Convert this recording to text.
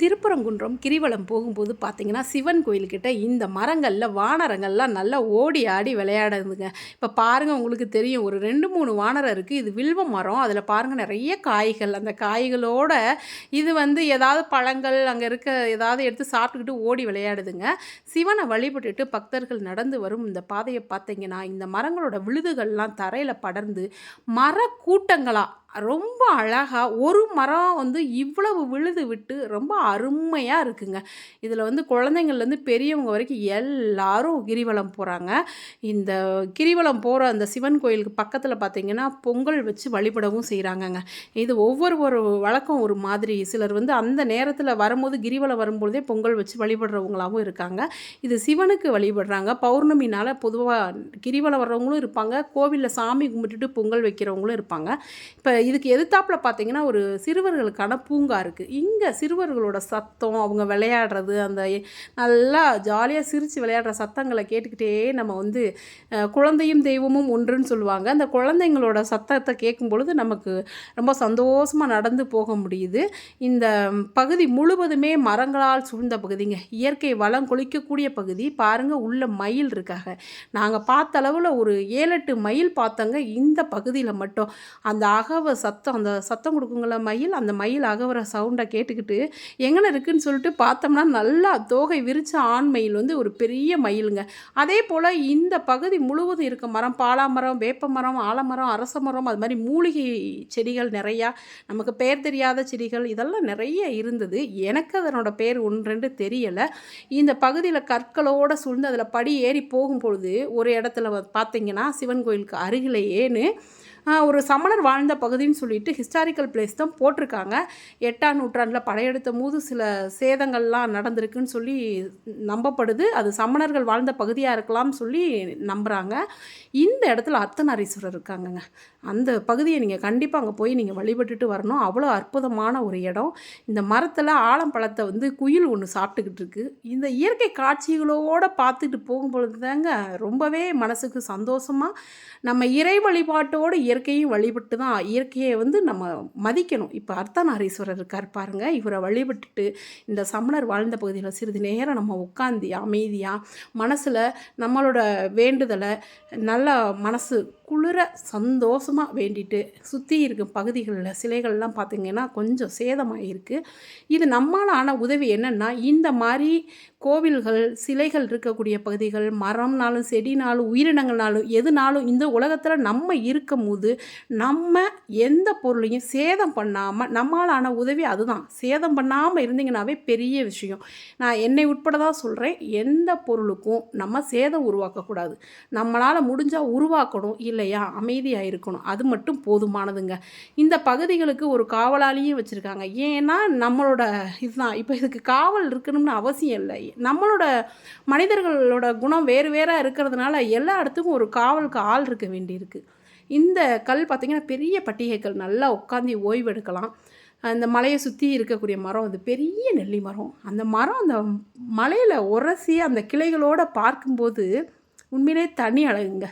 திருப்பரங்குன்றம் கிரிவலம் போகும்போது பார்த்தீங்கன்னா சிவன் கோயில்கிட்ட இந்த மரங்களில் வானரங்கள்லாம் நல்லா ஓடி ஆடி விளையாடுதுங்க. இப்போ பாருங்கள் உங்களுக்கு தெரியும் ஒரு ரெண்டு மூணு வானரம் இருக்குது இது வில்வ மரம். அதில் பாருங்கள் நிறைய காய்கள். அந்த காய்களோட இது வந்து ஏதாவது பழங்கள் அங்கே இருக்க ஏதாவது எடுத்து சாப்பிட்டுக்கிட்டு ஓடி விளையாடுதுங்க. சிவனை வழிபட்டுட்டு பக்தர்கள் நடந்து வரும் இந்த பாதையை பார்த்தீங்கன்னா இந்த மரங்களோட விழுதுகள்லாம் தரையில் படர்ந்து மர கூட்டங்களாக ரொம்ப அழகாக ஒரு மரம் வந்து இவ்வளவு விழுது விட்டு ரொம்ப அருமையாக இருக்குங்க. இதில் வந்து குழந்தைங்கள்லேருந்து பெரியவங்க வரைக்கும் எல்லாரும் கிரிவலம் போகிறாங்க இந்த கிரிவலம் போகிற அந்த சிவன் கோயிலுக்கு பக்கத்தில் பார்த்திங்கன்னா பொங்கல் வச்சு வழிபடவும் செய்கிறாங்கங்க இது ஒவ்வொரு ஒரு வழக்கம் ஒரு மாதிரி. சிலர் வந்து அந்த நேரத்தில் வரும்போது கிரிவலம் வரும்பொழுதே பொங்கல் வச்சு வழிபடுறவங்களாகவும் இருக்காங்க. இது சிவனுக்கு வழிபடுறாங்க. பௌர்ணமினால் பொதுவாக கிரிவலம் வர்றவங்களும் இருப்பாங்க. கோவிலில் சாமி கும்பிட்டுட்டு பொங்கல் வைக்கிறவங்களும் இருப்பாங்க. இப்போ இதுக்கு எதிர்த்தாப்பில் பார்த்தீங்கன்னா ஒரு சிறுவர்களுக்கான பூங்கா இருக்குது இங்கே சிறுவர்களோட சத்தம் அவங்க விளையாடுறது அந்த நல்லா ஜாலியாக சிரித்து விளையாடுற சத்தங்களை கேட்டுக்கிட்டே நம்ம வந்து குழந்தையும் தெய்வமும் ஒன்றுன்னு சொல்லுவாங்க. அந்த குழந்தைங்களோட சத்தத்தை கேட்கும் பொழுது நமக்கு ரொம்ப சந்தோஷமாக நடந்து போக முடியுது. இந்த பகுதி முழுவதுமே மரங்களால் சூழ்ந்த பகுதிங்க. இயற்கை வளம் கொளிக்கக்கூடிய பகுதி. பாருங்கள் உள்ள மயில் இருக்காங்க. நாங்கள் பார்த்த அளவில் ஒரு ஏழு எட்டு மயில் பார்த்தோங்க. இந்த பகுதியில் மட்டும். அந்த அகவ சத்தம் அந்த சத்தம் கொடுக்குங்கள மயில் அந்த மயில் அகவர சவுண்டை கேட்டுக்கிட்டு எங்கே இருக்குதுன்னு சொல்லிட்டு பார்த்தோம்னா நல்லா தோகை விரித்த ஆண் மயில் வந்து ஒரு பெரிய மயிலுங்க. அதே போல் இந்த பகுதி முழுவதும் இருக்க மரம் பாலாமரம் வேப்ப மரம் ஆலமரம் அரச மரம் அது மாதிரி மூலிகை செடிகள் நிறையா நமக்கு பெயர் தெரியாத செடிகள் இதெல்லாம் நிறைய இருந்தது. எனக்கு அதனோட பேர் ஒன்று ரெண்டு தெரியலை. இந்த பகுதியில் கற்களோடு சூழ்ந்து அதில் படி ஏறி போகும்பொழுது ஒரு இடத்துல பார்த்தீங்கன்னா சிவன் கோயிலுக்கு அருகிலேயேன்னு ஒரு சமணர் வாழ்ந்த பகுதின்னு சொல்லிட்டு ஹிஸ்டாரிக்கல் பிளேஸ் தான் போட்டிருக்காங்க. எட்டாம் நூற்றாண்டில் படையெடுத்த போது சில சேதங்கள்லாம் நடந்திருக்குன்னு சொல்லி நம்பப்படுது. அது சமணர்கள் வாழ்ந்த பகுதியாக இருக்கலாம்னு சொல்லி நம்புகிறாங்க இந்த இடத்துல அர்த்தநாரீஸ்வரர் இருக்காங்கங்க. அந்த பகுதியை நீங்கள் கண்டிப்பாக அங்கே போய் நீங்கள் வழிபட்டுட்டு வரணும். அவ்வளோ அற்புதமான ஒரு இடம். இந்த மரத்தில் ஆலம்பழத்தை வந்து குயில் ஒன்று சாப்பிட்டுக்கிட்டு இருக்கு. இந்த இயற்கை காட்சிகளோடு பார்த்துட்டு போகும்பொழுது தாங்க ரொம்பவே மனசுக்கு சந்தோஷமாக நம்ம இறை வழிபாட்டோடு இயற்கையும் வழிபட்டு தான் இயற்கையை வந்து நம்ம மதிக்கணும். இப்போ அர்த்தநாரீஸ்வரர் இருக்கார் பாருங்கள் இவரை வழிபட்டுட்டு இந்த சமணர் வாழ்ந்த பகுதியில் சிறிது நேரம் நம்ம உட்காந்து அமைதியாக மனசில் நம்மளோட வேண்டுதலை நல்லா மனசு குளிர சந்தோஷமாக வேண்டிட்டு சுற்றி இருக்கும் பகுதிகளில் சிலைகள்லாம் பார்த்திங்கன்னா கொஞ்சம் சேதமாகிருக்கு இது நம்மளால் ஆன உதவி என்னென்னா இந்த மாதிரி கோவில்கள் சிலைகள் இருக்கக்கூடிய பகுதிகள் மரம்னாலும் செடினாலும் உயிரினங்கள்னாலும் எதுனாலும் இந்த உலகத்தில் நம்ம இருக்கும் போது நம்ம எந்த பொருளையும் சேதம் பண்ணாமல் நம்மளான உதவி அதுதான். சேதம் பண்ணாமல் இருந்தீங்கன்னாவே பெரிய விஷயம். நான் என்னை உட்பட தான் சொல்கிறேன் எந்த பொருளுக்கும் நம்ம சேதம் உருவாக்கக்கூடாது. நம்மளால் முடிஞ்சால் உருவாக்கணும் இல்லையா? அமைதியாக இருக்கணும். அது மட்டும் போதுமானதுங்க. இந்த பகுதிகளுக்கு ஒரு காவலாளியும் வச்சுருக்காங்க. ஏன்னா நம்மளோட இதுதான். இப்போ இதுக்கு காவல் இருக்கணும்னு அவசியம் இல்லை. நம்மளோட மனிதர்களோட குணம் வேறு வேறாக இருக்கிறதுனால எல்லா இடத்துக்கும் ஒரு காவலுக்கு ஆள் இருக்க வேண்டியிருக்கு. இந்த கல் பார்த்திங்கன்னா பெரிய பட்டிகைகள் நல்லா உட்காந்து ஓய்வெடுக்கலாம் அந்த மலையை சுற்றி இருக்கக்கூடிய மரம் அது பெரிய நெல்லி மரம். அந்த மரம் அந்த மலையில் உரசி அந்த கிளைகளோடு பார்க்கும்போது உண்மையிலே தனி அழகுங்க.